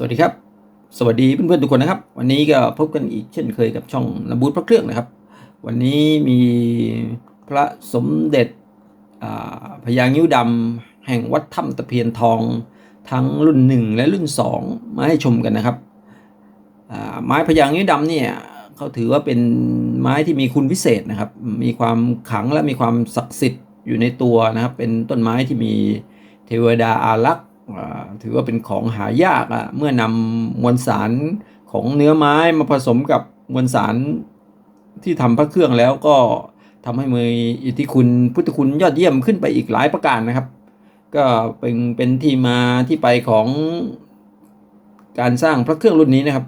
สวัสดีครับ สวัสดีเพื่อนๆทุกคนนะครับ วันนี้ก็พบกันอีกเช่นเคยกับช่องนบูตพระเครื่องนะครับ วันนี้มีพระสมเด็จพญางิ้วดำแห่งวัดถ้ำตะเพียนทอง ทั้งรุ่นหนึ่งและรุ่นสองมาให้ชมกันนะครับไม้พญางิ้วดำเนี่ยเขาถือว่าเป็นไม้ที่มีคุณวิเศษนะครับ มีความขลังและมีความศักดิ์สิทธิ์อยู่ในตัวนะครับ เป็นต้นไม้ที่มีเทวดาอารักษ์ ถือว่าเป็นของหายากอะเมื่อนำมวลสารของเนื้อไม้มาผสมกับมวลสารที่ทำพระเครื่องแล้วก็ทำให้มีอิทธิคุณพุทธคุณยอดเยี่ยมขึ้นไปอีกหลายประการนะครับ ก็เป็นเป็นที่มาที่ไปของการสร้างพระเครื่องรุ่นนี้นะครับ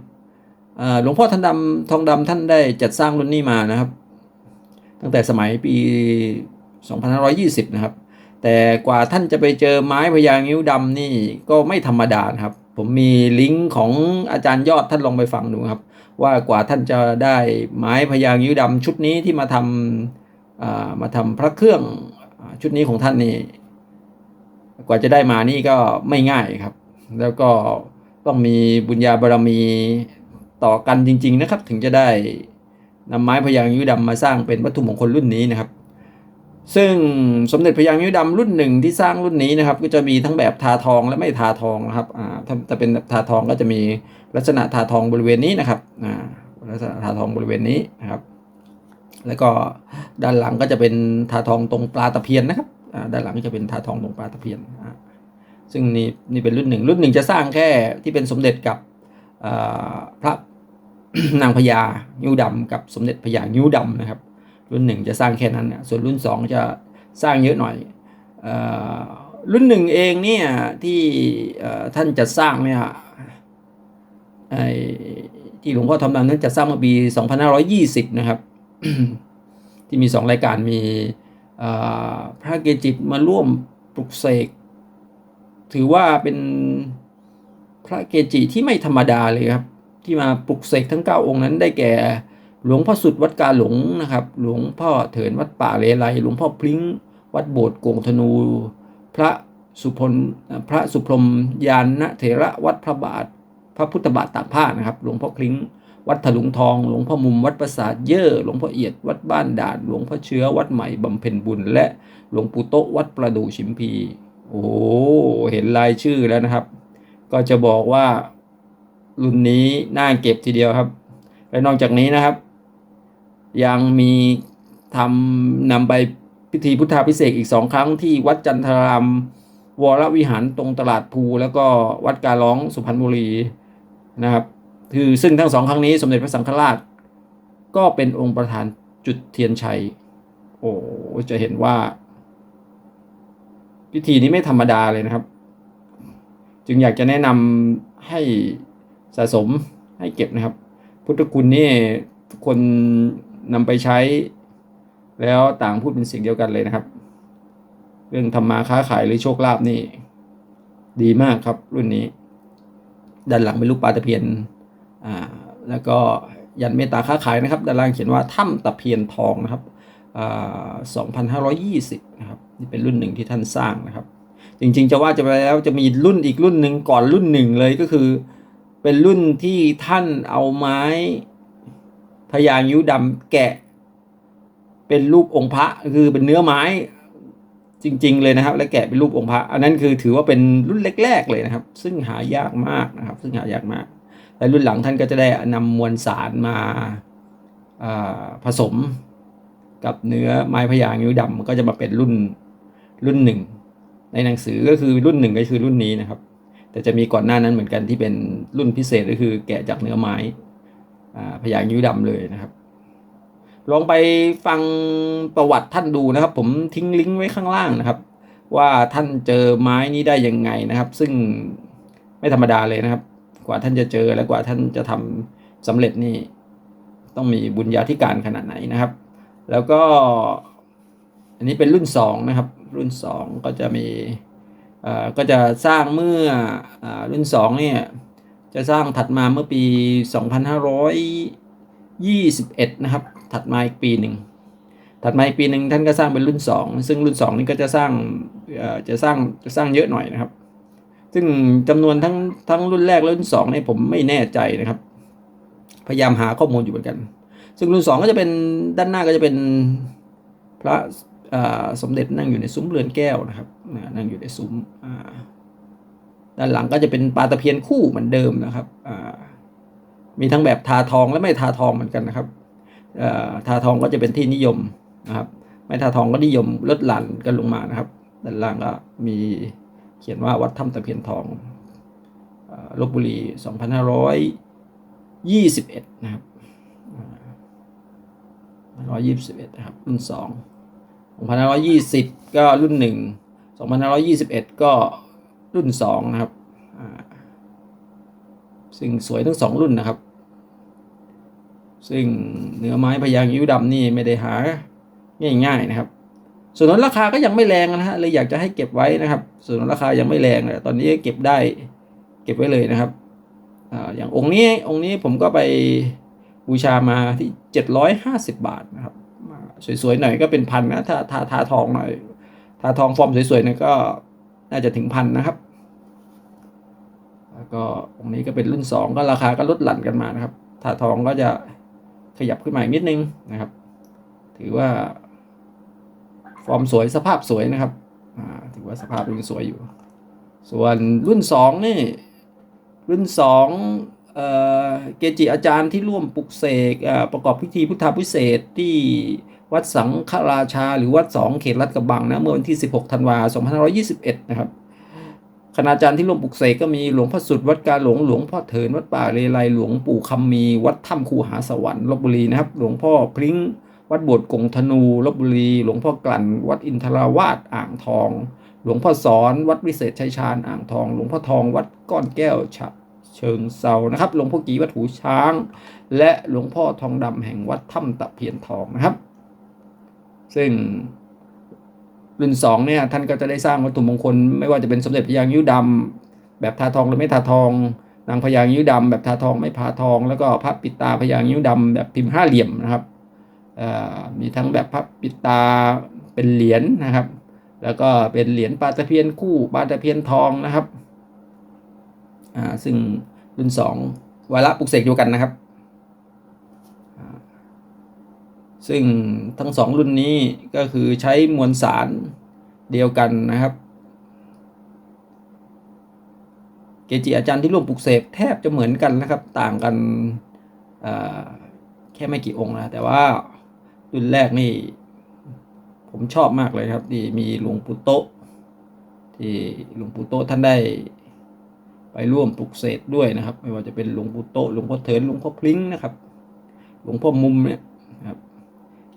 หลวงพ่อท่านดำทองดำท่านได้จัดสร้างรุ่นนี้มานะครับ ตั้งแต่สมัยปี 2520 นะครับ แต่กว่าท่านจะไปเจอไม้พญางิ้วดำนี่ก็ไม่ธรรมดานะครับ ผมมีลิงก์ของอาจารย์ยอดท่านลองไปฟังดูครับ ว่ากว่าท่านจะได้ไม้พญางิ้วดำชุดนี้ที่มาทำามาทำพระเครื่องชุดนี้ของท่านนี่กว่าจะได้มานี่ก็ไม่ง่ายครับ แล้วก็ต้องมีบุญญาบารมีต่อกันจริง ๆ นะครับ ถึงจะได้นำไม้พญางิ้วดำมาสร้างเป็นวัตถุมงคลรุ่นนี้นะครับ ซึ่งสมเด็จพญางิ้วดำรุ่นหนึ่งที่สร้างรุ่นนี้นะครับ ก็จะมีทั้งแบบทาทองและไม่ทาทองนะครับอ่าถ้าถ้าเป็นแบบทาทองก็จะมีลักษณะทาทองบริเวณนี้นะครับอ่าลักษณะทาทองบริเวณนี้นะครับ แล้วก็ด้านหลังก็จะเป็นทาทองตรงปลาตะเพียนนะครับอ่าด้านหลังก็จะเป็นทาทองตรงปลาตะเพียนอ่าซึ่งนี่นี่เป็นรุ่นหนึ่งรุ่นหนึ่งจะสร้างแค่ที่เป็นสมเด็จกับพระนางพญางิ้วดำกับสมเด็จพญางิ้วดำนะครับ รุ่นหนึ่งจะสร้างแค่นั้นนะส่วนรุ่นสองจะสร้างเยอะหน่อยออรุ่นหนึ่งเองเนี่ยที่ท่านจะสร้างเนี่ยไอ้ที่หลวงพ่อทำนั้นนั้นจะสร้างเมื่อปี 2520 นะครับ ที่มีสองรายการมีพระเกจิมาร่วมปลุกเสก ถือว่าเป็นพระเกจิที่ไม่ธรรมดาเลยครับ ที่มาปลุกเสกทั้ง 9 องค์นั้นได้แก่ หลวงพ่อสุดวัดกาหลงนะครับ หลวงพ่อเถินวัดป่าเลไลหลวงพ่อพลิ้งวัดโบสถ์โกงธนู พระสุพลพระสุพรมยานนะเถระวัดพระบาท พระพุทธบาทตากผ้านะครับ หลวงพ่อคลิ้งวัดถลุงทอง หลวงพ่อมุม วัดประสาทเย่อหลวงพ่อเอียด วัดบ้านด่าน หลวงพ่อเชื้อ วัดใหม่บำเพ็ญบุญ และหลวงปู่โตวัดประดูชิมพี โอ้เห็นรายชื่อแล้วนะครับ ก็จะบอกว่ารุ่นนี้น่าเก็บทีเดียวครับ และนอกจากนี้นะครับ ยังมีทำนำไปพิธีพุทธาพิเศษอีกสองครั้งที่วัดจันทรารามวรวิหารตรงตลาดภูแล้วก็วัดกาล้องสุพรรณบุรีนะครับ คือซึ่งทั้งสองครั้งนี้สมเด็จพระสังฆราช ก็เป็นองค์ประธานจุดเทียนชัย โอ้จะเห็นว่า พิธีนี้ไม่ธรรมดาเลยนะครับ จึงอยากจะแนะนำให้สะสมให้เก็บนะครับ พุทธคุณนี่ทุกคน นำไปใช้ แล้วต่างพูดเป็นเสียงเดียวกันเลยนะครับ เรื่องทำมาค้าขายหรือโชคลาภนี่ ดีมากครับรุ่นนี้ ด้านหลังเป็นรูปปลาตะเพียนอ่าแล้วก็ยันเมตตาค้าขายนะครับด้านล่างเขียนว่าถ้ำตะเพียนทองนะครับอ่า2,520 นะครับ นี่เป็นรุ่นหนึ่งที่ท่านสร้างนะครับ จริงๆจะว่าจะไปแล้วจะมีรุ่นอีกรุ่นหนึ่งก่อนรุ่นหนึ่งเลยก็คือ เป็นรุ่นที่ท่านเอาไม้ พญางิ้วดำแกะ เป็นรูปองค์พระคือเป็นเนื้อไม้จริง ๆ เลยนะครับ และแกะเป็นรูปองค์พระอันนั้นคือถือว่าเป็นรุ่นแรก ๆ เลยนะครับ ซึ่งหายากมากนะครับ ซึ่งหายากมาก และรุ่นหลังท่านก็จะได้นำมวลสารมาผสมกับเนื้อไม้พญางิ้วดำก็จะมาเป็นรุ่นรุ่นหนึ่ง ในหนังสือก็คือรุ่นหนึ่งก็คือรุ่นนี้นะครับ แต่จะมีก่อนหน้านั้นเหมือนกันที่เป็นรุ่นพิเศษก็คือแกะจากเนื้อไม้ พญางิ้วดำเลยนะครับ ลองไปฟังประวัติท่านดูนะครับ ผมทิ้งลิงก์ไว้ข้างล่างนะครับ ว่าท่านเจอไม้นี้ได้ยังไงนะครับ ซึ่งไม่ธรรมดาเลยนะครับ กว่าท่านจะเจอและกว่าท่านจะทำสำเร็จนี่ ต้องมีบุญญาธิการขนาดไหนนะครับ แล้วก็ อันนี้เป็นรุ่นสองนะครับ รุ่นสองก็จะมีก็จะสร้างเมื่ออรุ่นสองเนี่ย จะสร้างถัดมาเมื่อปี 2521 นะครับ ถัดมาอีกปีหนึ่ง ถัดมาอีกปีหนึ่งท่านก็สร้างเป็นรุ่น 2 ซึ่งรุ่น 2 นี่ก็จะสร้างเอ่อจะสร้างจะสร้างเยอะหน่อยนะครับ ซึ่งจำนวนทั้งทั้งรุ่นแรกและรุ่นสองเนี่ยผมไม่แน่ใจนะครับ พยายามหาข้อมูลอยู่เหมือนกัน ซึ่งรุ่นสองก็จะเป็นด้านหน้าก็จะเป็นพระอ่าสมเด็จนั่งอยู่ในซุ้มเรือนแก้วนะครับนั่งอยู่ในซุ้มอ่า ด้านหลังก็จะเป็นปลาตะเพียนคู่เหมือนเดิมนะครับมีทั้งแบบทาทองและไม่ทาทองเหมือนกันนะครับทาทองก็จะเป็นที่นิยมนะครับ ไม่ทาทองก็นิยมลดหลั่นกันลงมานะครับ ด้านล่างก็มีเขียนว่าวัดถ้ำตะเพียนทองเอ่อลบบุรี 2521 นะครับ121 นะครับ รุ่น 2 2520 ก็รุ่น 1 2521 ก็ รุ่น2นะครับซึ่งสวยทั้งสองรุ่นนะครับ ซึ่งเนื้อไม้พยางยิ้วดำนี่ไม่ได้หาง่ายๆนะครับ ส่วนลดราคาก็ยังไม่แรงนะฮะเลยอยากจะให้เก็บไว้นะครับ ส่วนลดราคายังไม่แรงเลยตอนนี้เก็บได้เก็บไว้เลยนะครับออย่างองค์นี้องค์นี้ผมก็ไปบูชามาที่เจ็ดร้อยห้าสิบบาทนะครับสวยๆหน่อยก็เป็นพันนะถ้าทาทาทองหน่อยทาทองฟอร์มสวยๆหน่อยก็ น่าจะถึงพันนะครับ แล้วก็องค์นี้ก็เป็นรุ่นสองก็ราคาก็ลดหลั่นกันมานะครับทาทองก็จะขยับขึ้นมาอีกนิดนึงนะครับ ถือว่า ฟอร์มสวยสภาพสวยนะครับถือว่าสภาพยังสวยอยู่ ส่วนรุ่นสองนี่ รุ่นสองเอ่อเกจิอาจารย์ที่ร่วมปลุกเสกประกอบพิธีพุทธาพิเศษที่ วัดสังฆราชา หรือวัดสองเขตลาดกระบังนะเมื่อวันที่ 16 ธันวาคม 2521 นะครับคณาจารย์ที่ร่วมปลุกเสกก็มีหลวงพ่อสุดวัดกาหลวงหลวงพ่อเถินวัดป่าเรไลหลวงปู่คำมีวัดถ้ำคูหาสวรรค์ลบบุรีนะครับ หลวงพ่อพริ้งวัดโบสถ์กงธนูลบบุรี หลวงพ่อกลั่น วัดอินทราวาสอ่างทอง หลวงพ่อสอนวัดวิเศษชัยชาญอ่างทอง หลวงพ่อทองวัดก้อนแก้วฉะเชิงเซานะครับ หลวงพ่อกีวัดหูช้าง และหลวงพ่อทองดำแห่งวัดถ้ำตะเพียนทองนะครับ ซึ่งรุ่นสองเนี่ยท่านก็จะได้สร้างวัตถุมงคล ไม่ว่าจะเป็นสมเด็จพระยางยิ้วดำแบบทาทองหรือไม่ทาทอง นางพญางยิ้วดำแบบทาทองไม่พาทอง แล้วก็พระปิดตาพญางยิ้วดำแบบพิมพ์ห้าเหลี่ยมนะครับมีทั้งแบบพับปิดตาเป็นเหรียญนะครับ แล้วก็เป็นเหรียญปลาตะเพียนคู่ปลาตะเพียนทองนะครับซึ่งรุ่นสองวาระปลุกเสกเดียวกันนะครับ ซึ่งทั้งสองรุ่นนี้ก็คือใช้มวลสารเดียวกันนะครับ เกจิอาจารย์ที่ร่วมปลุกเสกแทบจะเหมือนกันนะครับ ต่างกันแค่ไม่กี่องค์นะแต่ว่ารุ่นแรกนี่ผมชอบมากเลยครับ ที่มีหลวงปู่โตที่หลวงปู่โตท่านได้ไปร่วมปลุกเสกด้วยนะครับ ไม่ว่าจะเป็นหลวงปู่โตหลวงพ่อเถินหลวงพ่อพลิ้งนะครับ หลวงพ่อมุมเนี่ย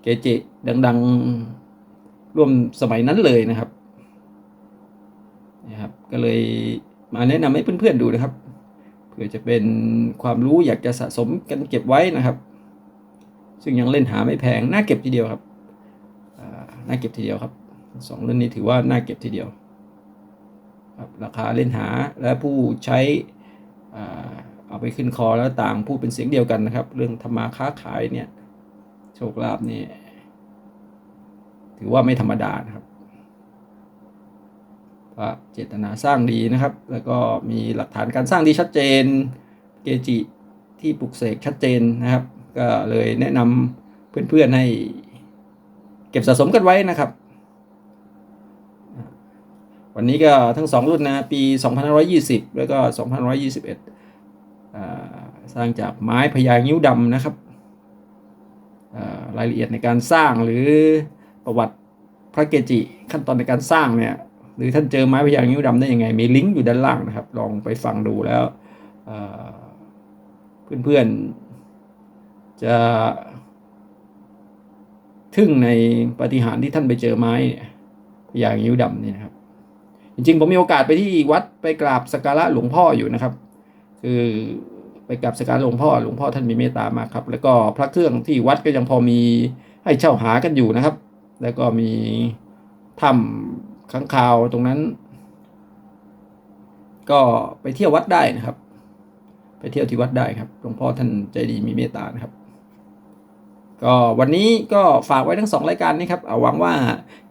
เกจิดัง ๆ ร่วมสมัยนั้นเลยนะครับนะครับ ก็เลยมาแนะนำให้เพื่อน ๆ ดูนะครับเพื่อจะเป็นความรู้อยากจะสะสมกันเก็บไว้นะครับ ซึ่งยังเล่นหาไม่แพงน่าเก็บทีเดียวครับน่าเก็บทีเดียวครับสองเรื่องนี้ถือว่าน่าเก็บทีเดียวครับราคาเล่นหาและผู้ใช้เอาไปขึ้นคอแล้วต่างพูดเป็นเสียงเดียวกันนะครับ เรื่องธรรมาค้าขายเนี่ย โชคลาภนี่ถือว่าไม่ธรรมดานะครับพระเจตนาสร้างดีนะครับ แล้วก็มีหลักฐานการสร้างที่ชัดเจน เกจิที่ปลุกเสกชัดเจนนะครับ ก็เลยแนะนำเพื่อนๆให้เก็บสะสมกันไว้นะครับ วันนี้ก็ทั้งสองรุ่นนะปี 2520 แล้วก็ 2521อ่าสร้างจากไม้พญางิ้วดำนะครับ รายละเอียดในการสร้างหรือประวัติพระเกจิขั้นตอนในการสร้างเนี่ยหรือท่านเจอไม้พญางิ้วดำได้ยังไง มีลิงก์อยู่ด้านล่างนะครับ ลองไปฟังดูแล้วเพื่อนๆจะทึ่งในปฏิหารที่ท่านไปเจอไม้เนี่ยพญางิ้วดำนี่นะครับ จริงๆ ผมมีโอกาสไปที่วัดไปกราบสักการะหลวงพ่ออยู่นะครับ คือ ไปกราบสการหลวงพ่อหลวงพ่อท่านมีเมตตามากครับ แล้วก็พระเครื่องที่วัดก็ยังพอมีให้เช่าหากันอยู่นะครับ แล้วก็มีถ้ำข้างคาวตรงนั้น ก็ไปเที่ยววัดได้นะครับ ไปเที่ยวที่วัดได้ครับหลวงพ่อท่านใจดีมีเมตตานะครับก็วันนี้ก็ฝากไว้ทั้งสองรายการนี้ครับเอาหวังว่า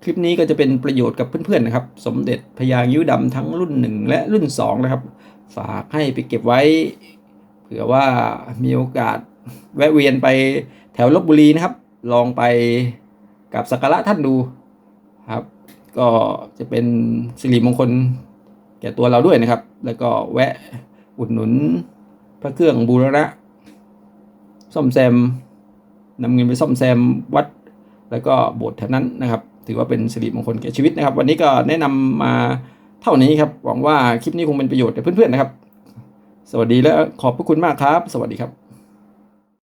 คลิปนี้ก็จะเป็นประโยชน์กับเพื่อนๆนะครับ สมเด็จพญายิ้วดำทั้งรุ่นหนึ่งและรุ่นสองนะครับ ฝากให้ไปเก็บไว้ ผื่อว่ามีโอกาสแวะเวียนไปแถวลบบุรีนะครับ ลองไปกับสักการะท่านดูครับ ก็จะเป็นสิริมงคลแก่ตัวเราด้วยนะครับ แล้วก็แวะอุดหนุนพระเครื่องบูรณะซ่อมแซมนำเงินไปซ่อมแซมวัด แล้วก็โบสถ์แถวนั้นนะครับ ถือว่าเป็นสิริมงคลแก่ชีวิตนะครับ วันนี้ก็แนะนำมาเท่านี้ครับ หวังว่าคลิปนี้คงเป็นประโยชน์กับเพื่อนๆนะครับ สวัสดีและขอบพระคุณมากครับ สวัสดีครับ